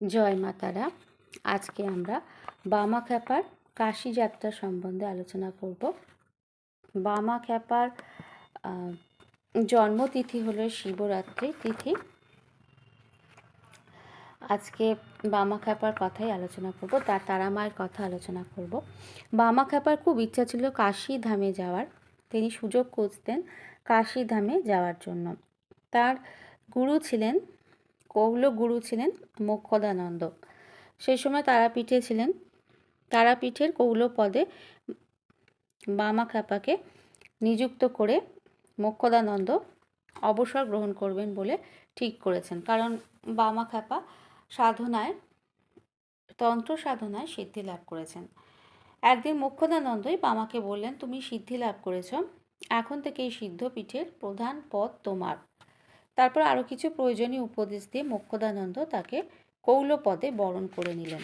জয় মাতারা আজকে আমরা বামা খ্যাপার কাশি যাত্রা সম্বন্ধে আলোচনা করব। বামা খ্যাপার জন্মতিথি হলো শিবরাত্রি তিথি। আজকে বামা খ্যাপার কথাই আলোচনা করব তার তারা মায়ের কথা আলোচনা করব। বামা খ্যাপার খুব ইচ্ছা ছিল কাশী ধামে যাওয়ার। তিনি সুযোগ খুঁজতেন কাশী ধামে যাওয়ার জন্য। তার গুরু ছিলেন কৌল গুরু ছিলেন মোক্ষদানন্দ। সেই সময় তারাপীঠে ছিলেন। তারাপীঠের কৌল পদে বামা খ্যাপাকে নিযুক্ত করে মোক্ষদানন্দ অবসর গ্রহণ করবেন বলে ঠিক করেছেন। কারণ বামা খ্যাপা সাধনায়, তন্ত্র সাধনায় সিদ্ধি লাভ করেছেন। একদিন মোক্ষদানন্দই বামাকে বললেন, তুমি সিদ্ধি লাভ করেছ। এখন থেকে এই সিদ্ধপীঠের প্রধান পদ তোমার। তারপর আরও কিছু প্রয়োজনীয় উপদেশ দিয়ে মোক্ষদানন্দ তাকে কৌল পদে বরণ করে নিলেন।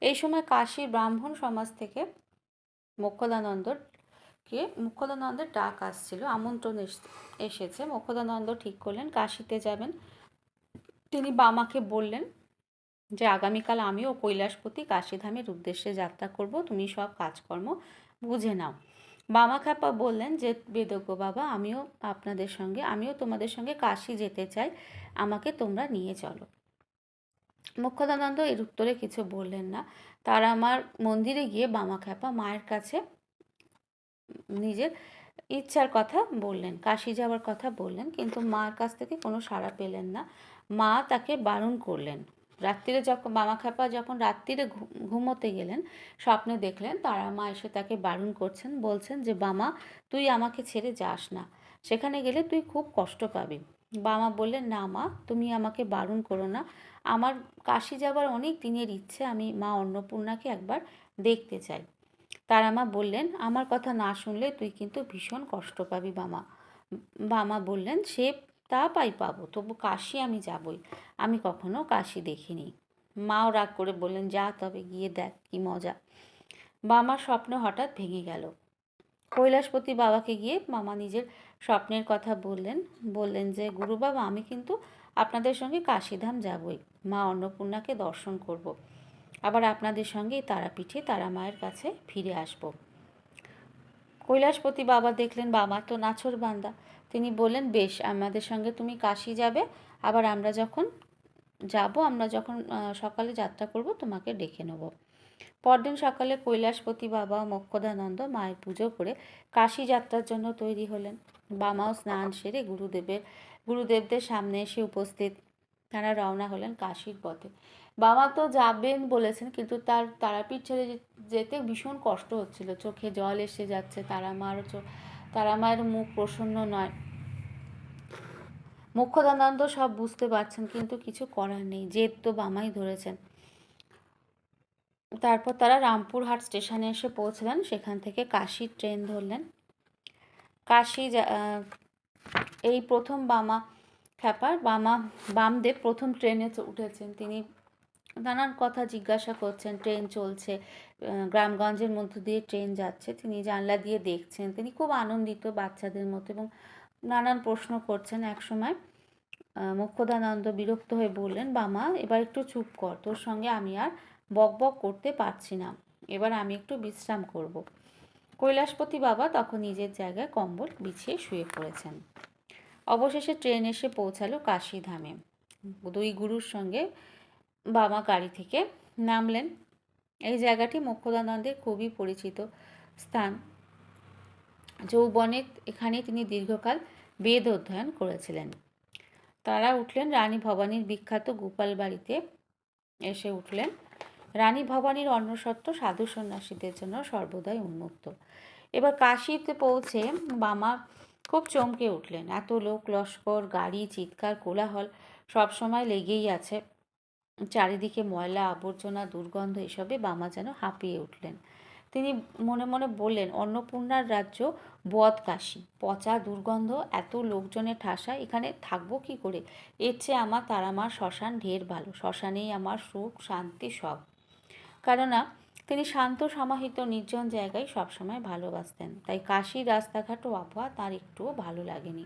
এই সময় কাশী ব্রাহ্মণ সমাজ থেকে মোক্ষদানন্দকে মুখ্যদানন্দের ডাক আসছিল, আমন্ত্রণ এস- এসেছে। মোক্ষদানন্দ ঠিক করলেন, কাশীতে যাবেন। তিনি বামাকে বললেন যে, আগামীকাল আমিও কৈলাসপতি কাশীধামের উদ্দেশ্যে যাত্রা করব। তুমি সব কাজকর্ম বুঝে নাও। বামা খ্যাপা বললেন যে, বেদজ্ঞ বাবা, আমিও আপনাদের সঙ্গে, আমিও তোমাদের সঙ্গে কাশি যেতে চাই। আমাকে তোমরা নিয়ে চলো। মুখ্যদানন্দ এর উত্তরে কিছু বললেন না। তারা আমার মন্দিরে গিয়ে বামা খ্যাপা মায়ের কাছে নিজের ইচ্ছার কথা বললেন, কাশি যাওয়ার কথা বললেন, কিন্তু মার কাছ থেকে কোনো সাড়া পেলেন না। মা তাকে বারণ করলেন। রাত্রিরে যখন, মামা খ্যাপা যখন রাত্রিরে ঘুমোতে গেলেন, স্বপ্নে দেখলেন তারা মা এসে তাকে বারণ করছেন, বলছেন যে বামা তুই আমাকে ছেড়ে যাস না। সেখানে গেলে তুই খুব কষ্ট পাবি। বামা বললেন, না মা, তুমি আমাকে বারণ করো না। আমার কাশি যাবার অনেক দিনের ইচ্ছে, আমি মা অন্নপূর্ণাকে একবার দেখতে চাই। তারা মা বললেন, আমার কথা না শুনলে তুই কিন্তু ভীষণ কষ্ট পাবি বামা বামা বললেন, সে তা পাই পাবো, তবু কাশি আমি যাবই। আমি কখনো কাশি দেখিনি। মাও রাগ করে বললেন, যা তবে গিয়ে দেখ কি মজা। বামার স্বপ্ন হঠাৎ ভেঙে গেল। কৈলাসপতি বাবাকে গিয়ে মামা নিজের স্বপ্নের কথা বললেন বললেন যে, গুরু বাবা, আমি কিন্তু আপনাদের সঙ্গে কাশীধাম যাবই। মা অন্নপূর্ণাকে দর্শন করব। আবার আপনাদের সঙ্গেই তারাপীঠে তারা মায়ের কাছে ফিরে আসব। কৈলাসপতি বাবা দেখলেন, বাবা তো নাছর বান্দা তিনি বললেন, বেশ, আমাদের সঙ্গে তুমি কাশি যাবে, আবার আমরা যখন যাব, আমরা যখন সকালে যাত্রা করব, তোমাকে ডেকে নেব। পরদিন সকালে কৈলাসপতি বাবা মক্ষদানন্দ মায়ের পুজো করে কাশী যাত্রার জন্য তৈরি হলেন। বামাও স্নান সেরে গুরুদেবের, গুরুদেবদের সামনে এসে উপস্থিত। তারা রওনা হলেন কাশির পথে। বাবা তো যাবেন বলেছেন, কিন্তু তার তারাপীঠ ছেড়ে যেতে ভীষণ কষ্ট হচ্ছিল। চোখে জল এসে যাচ্ছে তারা মারও তারা মায়ের মুখ প্রসন্ন নয়। মুখ্যদানন্দ সব বুঝতে পারছেন, কিন্তু কিছু করার নেই। জেদ তো বামাই ধরেছেন। তারপর তারা রামপুরহাট স্টেশনে এসে পৌঁছলেন। সেখান থেকে কাশির ট্রেন ধরলেন। কাশি এই প্রথম বামা খ্যাপার, বামা বামদেব প্রথম ট্রেনে উঠেছেন। তিনি নানান কথা জিজ্ঞাসা করছেন, ট্রেন চলছে গ্রামগঞ্জের মধ্য দিয়ে ট্রেন যাচ্ছে। তিনি জানলা দিয়ে দেখছেন। তিনি খুব আনন্দিত বাচ্চাদের মতো এবং নানান প্রশ্ন করছেন একসময়। মুখ্যদানন্দ বিরক্ত হয়ে বললেন বামা এবার একটু চুপ কর। তোর সঙ্গে আমি আর বক বক করতে পারছি না। এবার আমি একটু বিশ্রাম করব। কৈলাসপতি বাবা তখন নিজের জায়গায় কম্বল বিছিয়ে শুয়ে পড়েছেন। অবশেষে ট্রেন এসে পৌঁছালো কাশীধামে দুই গুরুর সঙ্গে বাবা গাড়ি থেকে নামলেন। এই জায়গাটি মুখ্যদানন্দের খুবই পরিচিত স্থান। যৌবনে এখানে তিনি দীর্ঘকাল বেদ অধ্যয়ন করেছিলেন। তারা উঠলেন রানী ভবানীর বিখ্যাত গোপাল বাড়িতে এসে উঠলেন। রানী ভবানীর অন্নসত্ত্ব সাধু সন্ন্যাসীদের জন্য সর্বদাই উন্মুক্ত। এবার কাশিতে পৌঁছে বামা খুব চমকে উঠলেন। এত লোক, লস্কর, গাড়ি, চিৎকার, কোলাহল সবসময় লেগেই আছে। চারিদিকে ময়লা, আবর্জনা, দুর্গন্ধ এসবে বামা যেন হাঁপিয়ে উঠলেন। তিনি মনে মনে বললেন, অন্নপূর্ণার রাজ্য বদকাশী। পচা দুর্গন্ধ, এত লোকজনের ঠাসা, এখানে থাকব কি করে? এর চেয়ে আমার তারামার শ্মশান ঢের ভালো। শ্মশানেই আমার সুখ, শান্তি সব। কেননা, তিনি শান্ত, সমাহিত, নির্জন জায়গায় সবসময় ভালোবাসতেন। তাই কাশীর রাস্তাঘাট ও আবহাওয়া তার একটুও ভালো লাগেনি।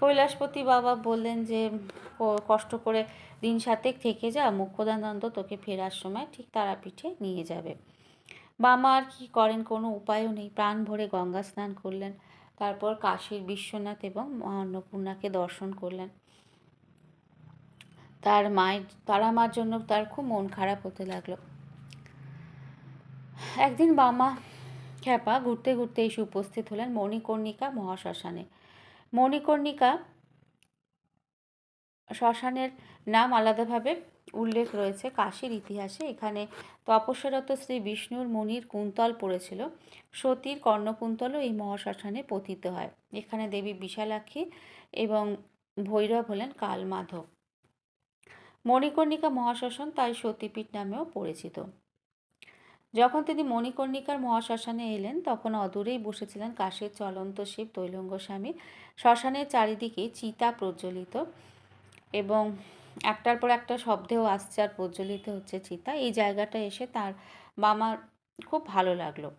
কৈলাসপতি বাবা বললেন যে কষ্ট করে দিন সাতেক থেকে যা মুখ্যদানন্দ তোকে ফেরার সময় ঠিক তারাপীঠে নিয়ে যাবে। বামা আর কি করেন কোনো উপায়ও নেই। প্রাণ ভরে গঙ্গা স্নান করলেন। তারপর কাশীর বিশ্বনাথ এবং অন্নপূর্ণাকে দর্শন করলেন। তার মায়ের, তারা মার জন্য তার খুব মন খারাপ হতে লাগল। একদিন বামা খ্যাপা ঘুরতে ঘুরতে এসে উপস্থিত হলেন মণিকর্ণিকা মহাশ্মশানে। মণিকর্ণিকা শ্মশানের নাম আলাদাভাবে উল্লেখ রয়েছে। কাশীর ইতিহাসে এখানে তপস্যারত শ্রী বিষ্ণুর মণির কুন্তল পড়েছিল। সতীর কর্ণকুন্তলও এই মহাশ্মশানে পতিত হয়। এখানে দেবী বিশালাক্ষী এবং ভৈরব হলেন কালমাধব। মণিকর্ণিকা মহাশ্মশান তাই সতীপীঠ নামেও পরিচিত। যখন তিনি মণিকর্ণিকার মহাশ্মশানে এলেন, তখন অদূরেই বসেছিলেন কাশীর চলন্ত শিব তৈলঙ্গ স্বামী। শ্মশানের চারিদিকে চিতা প্রজ্বলিত এবং একটার পর একটা শব্দেও আসছে আর প্রজ্বলিত হচ্ছে চিতা। এই জায়গাটা এসে তার বামার খুব ভালো লাগল।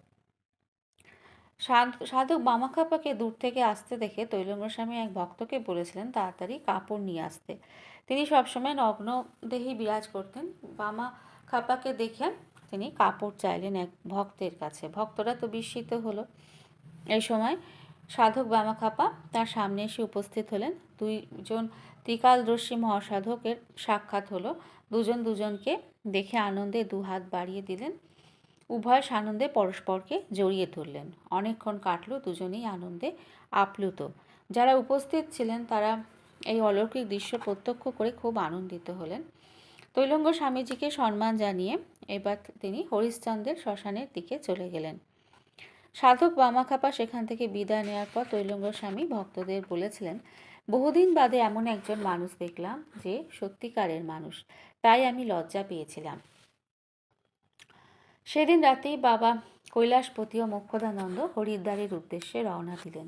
সাধ- সাধক বামাখাপাকে দূর থেকে আসতে দেখে তৈলঙ্গ স্বামী এক ভক্তকে বলেছিলেন, তাড়াতাড়ি কাপড় নিয়ে আসতে। তিনি সবসময় নগ্ন বিরাজ করতেন। বামা খাপাকে দেখে তিনি কাপড় চাইলেন এক ভক্তের কাছে। ভক্তরা তো বিস্মিত হলো। এই সময় সাধক বামাখাপা তার সামনে এসে উপস্থিত হলেন। দুইজন ত্রিকালদর্শী মহাসাধকের সাক্ষাৎ হলো। দুজন দুজনকে দেখে আনন্দে দু হাত বাড়িয়ে দিলেন। উভয় সানন্দে পরস্পরকে জড়িয়ে ধরলেন। অনেকক্ষণ কাটলো, দুজনেই আনন্দে আপ্লুত। যারা উপস্থিত ছিলেন, তারা এই অলৌকিক দৃশ্য প্রত্যক্ষ করে খুব আনন্দিত হলেন। তৈলঙ্গ স্বামীজিকে সম্মান জানিয়ে এবার তিনি হরিশ্চন্দ্রের শ্মশানের দিকে চলে গেলেন। সাধক বামাখাপা সেখান থেকে বিদায় নেওয়ার পর তৈলঙ্গ স্বামী ভক্তদের বলেছিলেন, বহুদিন বাদে এমন একজন মানুষ দেখলাম যে সত্যিকারের মানুষ, তাই আমি লজ্জা পেয়েছিলাম। সেদিন রাতেই বাবা কৈলাসপতি ও মোক্ষদানন্দ হরিদ্বারের উদ্দেশ্যে রওনা দিলেন।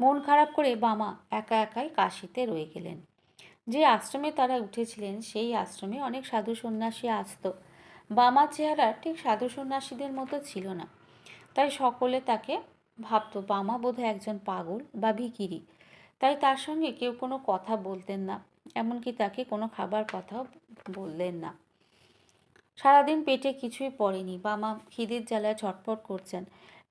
মন খারাপ করে বামা একা একাই কাশিতে রয়ে গেলেন। যে আশ্রমে তারা উঠেছিলেন, সেই আশ্রমে অনেক সাধু সন্ন্যাসী আসত। বামার চেহারা ঠিক সাধু সন্ন্যাসীদের মতো ছিল না। তাই সকলে তাকে ভাবত, বামা বোধহয় একজন পাগল বা ভিকিরি। তাই তার সঙ্গে কেউ কোনো কথা বলতেন না, এমনকি তাকে কোনো খাবার কথাও বললেন না। সারাদিন পেটে কিছুই পড়েনি। বামা খিদের জ্বালায় ছটফট করছেন।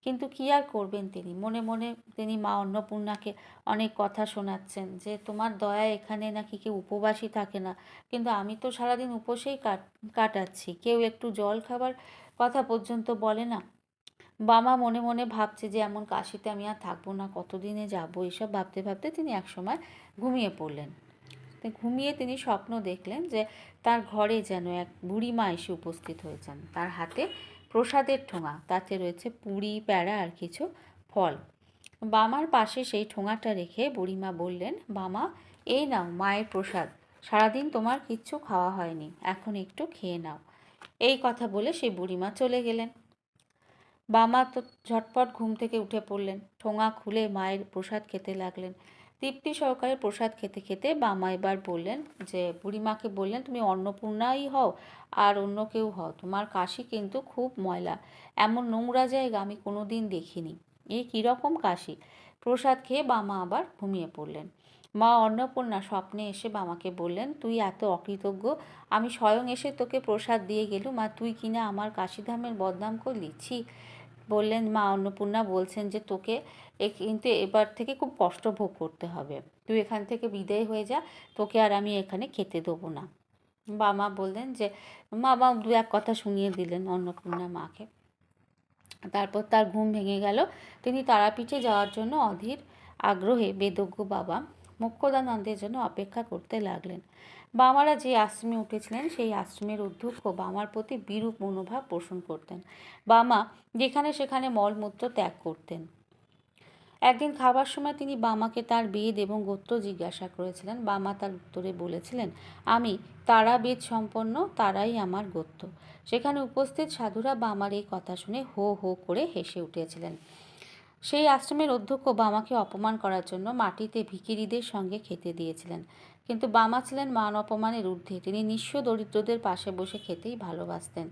কিন্তু কি আর করবেন তিনি? মনে মনে তিনি মা অন্নপূর্ণাকে অনেক কথা শোনাচ্ছেন যে, তোমার দয়া এখানে নাকি কেউ উপবাসী থাকে না। কিন্তু আমি তো সারাদিন উপসেই কাট, কাটাচ্ছি। কেউ একটু জল খাবার কথা পর্যন্ত বলে না? বামা মনে মনে ভাবছে যে, এমন কাশিতে আমি আর থাকব না। কতদিনে যাব? এসব ভাবতে ভাবতে তিনি একসময় ঘুমিয়ে পড়লেন। ঘুমিয়ে তিনি স্বপ্ন দেখলেন যে, তার ঘরে যেন এক বুড়িমা এসে উপস্থিত হয়েছেন। তার হাতে প্রসাদের ঠোঙা, তাতে রয়েছে পুরি প্যাড়া আর কিছু ফল। বামার পাশে সেই ঠোঙাটা রেখে বুড়িমা বললেন, বামা, এই নাও মায়ের প্রসাদ। সারাদিন তোমার কিচ্ছু খাওয়া হয়নি, এখন একটু খেয়ে নাও। এই কথা বলে সেই বুড়িমা চলে গেলেন। বামা তো ঝটপট ঘুম থেকে উঠে পড়লেন। ঠোঙা খুলে মায়ের প্রসাদ খেতে লাগলেন। তৃপ্তি সহকারে প্রসাদ খেতে খেতে বামা এবার বললেন যে, বুড়িমাকে বললেন, তুমি অন্নপূর্ণাই হও আর অন্য কেউ হও। তোমার কাশি কিন্তু খুব ময়লা। এমন নোংরা জায়গা আমি কোনো দিন দেখিনি। এই কীরকম কাশি? প্রসাদ খেয়ে বামা আবার ঘুমিয়ে পড়লেন। মা অন্নপূর্ণা, স্বপ্নে এসে বামাকে বললেন, তুই এত অকৃতজ্ঞ। আমি স্বয়ং এসে তোকে প্রসাদ দিয়ে গেলুম। আর তুই কিনা আমার কাশিধামের বদনাম করলি? ছি বললেন, মা, অন্নপূর্ণা বলছেন যে তোকে এ কিন্তু এবার থেকে খুব কষ্ট ভোগ করতে হবে। তুই এখান থেকে বিদায় হয়ে যা, তোকে আর আমি এখানে খেতে দেবো না। বাবা বললেন যে বাবা দু এক কথা শুনিয়ে দিলেন অন্নপূর্ণা মাকে। তারপর তার ঘুম ভেঙে গেল। তিনি তারাপীঠে যাওয়ার জন্য অধীর আগ্রহে বেদজ্ঞ বাবা মোক্ষদানন্দের জন্য অপেক্ষা করতে লাগলেন। বামারা যে আশ্রমে উঠেছিলেন, সেই আশ্রমের অধ্যক্ষ বামার প্রতি বিরূপ মনোভাব পোষণ করতেন। বামা যেখানে সেখানে মলমূত্র ত্যাগ করতেন। একদিন খাবার সময় তিনি বামাকে তার বেদ এবং গোত্র জিজ্ঞাসা করেছিলেন। বামা তার উত্তরে বলেছিলেন, আমি তারা বেদ সম্পন্ন, তারাই আমার গোত্র। সেখানে উপস্থিত সাধুরা বামার এই কথা শুনে হো হো করে হেসে উঠেছিলেন। সেই আশ্রমের অধ্যক্ষ বামাকে অপমান করার জন্য মাটিতে ভিকিরিদের সঙ্গে খেতে দিয়েছিলেন। কিন্তু বামা ছিলেন মান অপমানের ঊর্ধ্বে। তিনি নিঃস্ব দরিদ্রদের পাশে বসে খেতেই ভালোবাসতেন।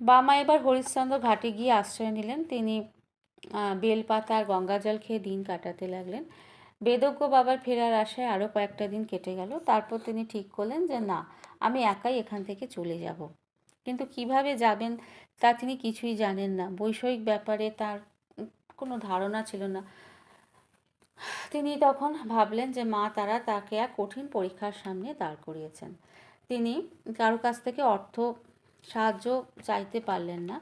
বামা এবার হরিশ্চন্দ্র ঘাটে গিয়ে আশ্রয় নিলেন। তিনি বেলপাতা আর গঙ্গাজল খেয়ে দিন কাটাতে লাগলেন। বেদজ্ঞ বাবার ফেরার আশায় আরও কয়েকটা দিন কেটে গেল। তারপর তিনি ঠিক করলেন যে, না, আমি একাই এখান থেকে চলে যাব। কিন্তু কীভাবে যাবেন তা তিনি কিছুই জানেন না। বৈষয়িক ব্যাপারে তার কোনো ধারণা ছিল না। তিনি তখন ভাবলেন যে মা তারা তাকে এক কঠিন পরীক্ষার সামনে দাঁড় করিয়েছেন। তিনি কারও কাছ থেকে অর্থ, সাহায্য চাইতে পারলেন না।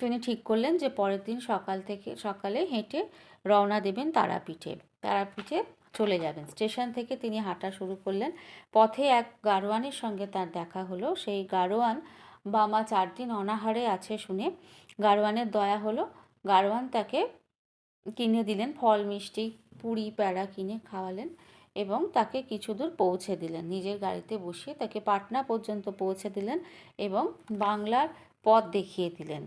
তিনি ঠিক করলেন যে পরের দিন সকাল থেকে, সকালে হেঁটে রওনা দেবেন তারাপীঠে। তারাপীঠে চলে যাবেন। স্টেশন থেকে তিনি হাঁটা শুরু করলেন। পথে এক গারোয়ানের সঙ্গে তার দেখা হলো। সেই গারোয়ান বামা চার দিন অনাহারে আছে শুনে গারোয়ানের দয়া হলো। গারোয়ান তাকে কিনে দিলেন, ফল, মিষ্টি, পুরি প্যাড়া কিনে খাওয়ালেন এবং তাকে কিছু দূর পৌঁছে দিলেন। নিজের গাড়িতে বসিয়ে তাকে পাটনা পর্যন্ত পৌঁছে দিলেন এবং বাংলার পথ দেখিয়ে দিলেন।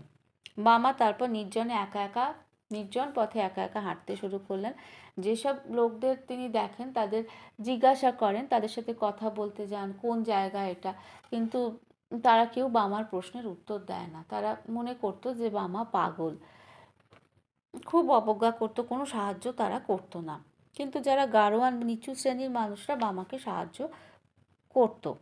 মামা তারপর নির্জনে একা একা নির্জন পথে একা একা হাঁটতে শুরু করলেন। যেসব লোকদের তিনি দেখেন, তাদের জিজ্ঞাসা করেন, তাদের সাথে কথা বলতে যান, কোন জায়গা এটা? কিন্তু তারা কেউ বামার প্রশ্নের উত্তর দেয় না। তারা মনে করতো যে বামা পাগল। খুব অবজ্ঞা করতো, কোনো সাহায্য তারা করতো না। কিন্তু যারা গারোয়ান নিচু শ্রেণির মানুষরা বামাকে সাহায্য করতো।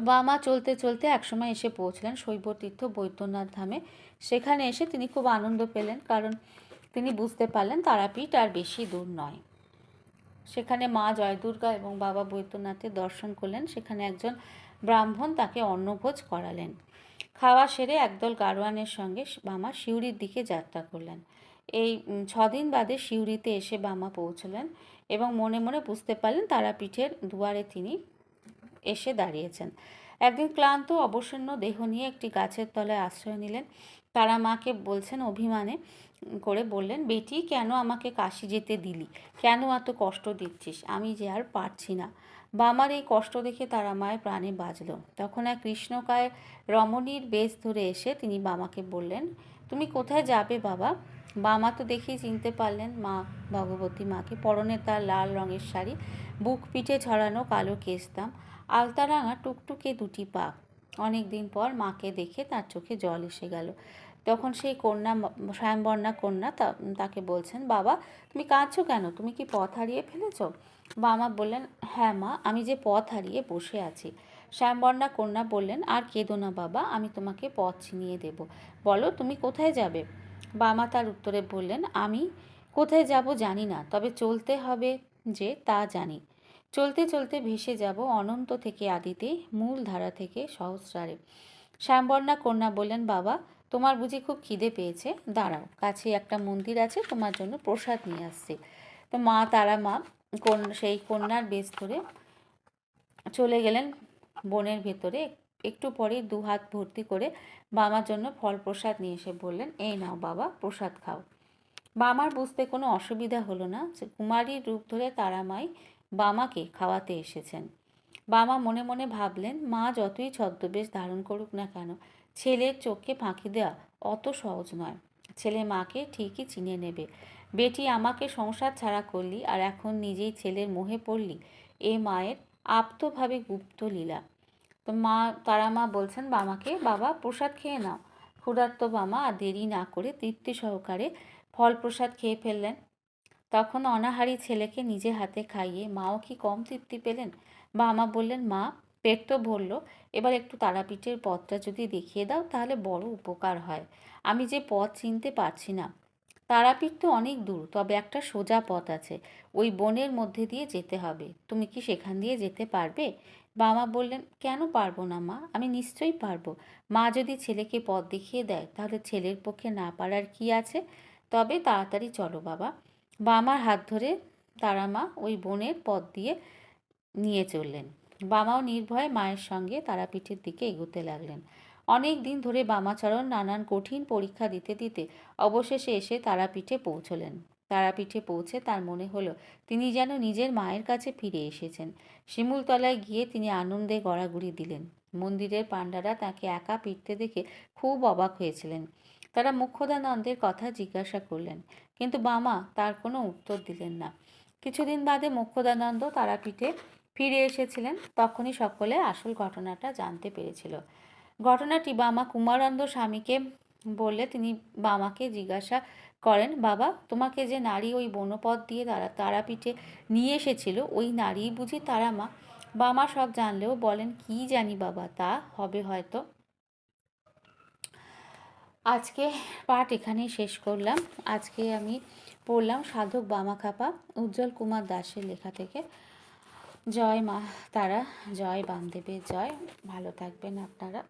বামা চলতে চলতে একসময় এসে পৌঁছলেন শৈবতীর্থ বৈদ্যনাথ ধামে। সেখানে এসে তিনি খুব আনন্দ পেলেন, কারণ তিনি বুঝতে পারলেন তারাপীঠ আর বেশি দূর নয়। সেখানে মা জয়দুর্গা এবং বাবা বৈদ্যনাথের দর্শন করলেন, সেখানে একজন ব্রাহ্মণ তাকে অন্নভোজ করালেন। খাওয়া সেরে একদল গারোয়ানের সঙ্গে বামা সিউড়ির দিকে যাত্রা করলেন। এই ছদিন বাদে সিউড়িতে এসে বামা পৌঁছলেন এবং মনে মনে বুঝতে পারলেন তারাপীঠের দুয়ারে তিনি এসে দাঁড়িয়েছেন। একদিন ক্লান্ত, অবসন্ন দেহ নিয়ে একটি গাছের তলায় আশ্রয় নিলেন। তারা মাকে বলছেন অভিমানে করে বললেন, বেটি, কেন আমাকে কাশি যেতে দিলি? কেন এত কষ্ট দিচ্ছিস আমি যে আর পারছি না। বামার এই কষ্ট দেখে তারা মায়ের প্রাণে বাজল তখন এক কৃষ্ণকায় রমণীর বেশ ধরে এসে তিনি বামাকে বললেন, তুমি কোথায় যাবে বাবা? বামা তো দেখেই চিনতে পারলেন, মা ভগবতী মাকে। পরনে তার লাল রঙের শাড়ি, বুক পিঠে ছড়ানো কালো কেশদাম, আলতারাঙা টুকটুকে দুটি পা। অনেক দিন পর মাকে দেখে তার চোখে জল এসে গেল। তখন সেই কন্যা, স্বয়ংবর্ণা কন্যা তাকে বলছেন, বাবা, তুমি কাঁদছো কেন? তুমি কি পথ হারিয়ে ফেলেছো? বাবা বললেন হ্যাঁ মা, আমি যে পথ হারিয়ে বসে আছি। শ্যামবর্ণা কন্যা বললেন, আর কেঁদো না বাবা, আমি তোমাকে পথ চিনিয়ে দেব। বলো, তুমি কোথায় যাবে? বামা তার উত্তরে বললেন, আমি কোথায় যাব জানি না, তবে চলতে হবে যে তা জানি। চলতে চলতে ভেসে যাব অনন্ত থেকে আদিতে, মূল ধারা থেকে সহস্রারে। শ্যামবর্ণা কন্যা বললেন, বাবা, তোমার বুঝি খুব খিদে পেয়েছে। দাঁড়াও, কাছে একটা মন্দির আছে, তোমার জন্য প্রসাদ নিয়ে আসছে। তো মা, তারা, মা, কন- সেই কন্যার বেশ ধরে চলে গেলেন বনের ভেতরে। একটু পরে দু হাত ভর্তি করে বামার জন্য ফল প্রসাদ নিয়ে এসে বললেন, এই নাও বাবা, প্রসাদ খাও। বামার বুঝতে কোনো অসুবিধা হলো না। কুমারীর রূপ ধরে তারামাই বামাকে খাওয়াতে এসেছেন। বামা মনে মনে ভাবলেন, মা যতই ছদ্মবেশ ধারণ করুক না কেন, ছেলের চোখকে ফাঁকি দেওয়া অত সহজ নয়। ছেলে মাকে ঠিকই চিনে নেবে। বেটি আমাকে সংসার ছাড়া করলি আর এখন নিজেই ছেলের মোহে পড়লি, এ মায়ের আপ্তভাবে গুপ্ত লীলা। তো মা, তারা মা বলছেন, বামাকে, বাবা, প্রসাদ খেয়ে নাও। ক্ষুধার্ত বামা আর দেরি না করে তৃপ্তি সহকারে ফল প্রসাদ খেয়ে ফেললেন। তখন অনাহারী ছেলেকে নিজে হাতে খাইয়ে মাও কি কম তৃপ্তি পেলেন? বামা বললেন, মা, পেট তো ভরল। এবার একটু তারাপীঠের পথটা যদি দেখিয়ে দাও, তাহলে বড় উপকার হয়। আমি যে পথ চিনতে পারছি না। তারাপীঠ তো অনেক দূর, তবে একটা সোজা পথ আছে। ওই বনের মধ্যে দিয়ে যেতে হবে। তুমি কি সেখান দিয়ে যেতে পারবে? বাবা বললেন, কেন পারব না, মা? আমি নিশ্চয়ই পারব। মা যদি ছেলেকে পথ দেখিয়ে দেয়, তাহলে ছেলের পক্ষে না পারার কি আছে? তবে তাড়াতাড়ি চলো, বাবা। বামার হাত ধরে তারা মা ওই বনের পথ দিয়ে নিয়ে চললেন। বামাও নির্ভয়ে মায়ের সঙ্গে তারাপীঠের দিকে এগোতে লাগলেন। অনেক দিন ধরে বামাচরণ নানান কঠিন পরীক্ষা দিতে দিতে অবশেষে এসে তারাপীঠে পৌঁছলেন। তারাপীঠে পৌঁছে তার মনে হলো, তিনি যেন নিজের মায়ের কাছে ফিরে এসেছেন। শিমুলতলায় গিয়ে তিনি আনন্দে গড়াগড়ি দিলেন। মন্দিরের পাণ্ডারা তাকে একা ফিরতে দেখে খুব অবাক হয়েছিলেন। তারা মুখ্যদানন্দের কথা জিজ্ঞাসা করলেন, কিন্তু বামা তার কোনো উত্তর দিলেন না। কিছুদিন বাদে মুখ্যদানন্দ তারাপীঠে ফিরে এসেছিলেন, তখনই সকলে আসল ঘটনাটা জানতে পেরেছিল। ঘটনাটি বামা কুমারানন্দ স্বামীকে বললে, তিনি বামাকে জিজ্ঞাসা করেন, বাবা, তোমাকে যে নারী ওই বনপথ দিয়ে তারা, তারাপীঠে নিয়ে এসেছিল, ওই নারীই বুঝি তারা মা? বামা সব জানলেও বলেন, কি জানি বাবা, তা হবে হয়তো আজকে পাঠ এখানেই শেষ করলাম। আজকে আমি পড়লাম সাধক বামাখাপা উজ্জ্বল কুমার দাসের লেখা থেকে। জয় মা তারা, জয় বামদেবের জয়। ভালো থাকবেন আপনারা।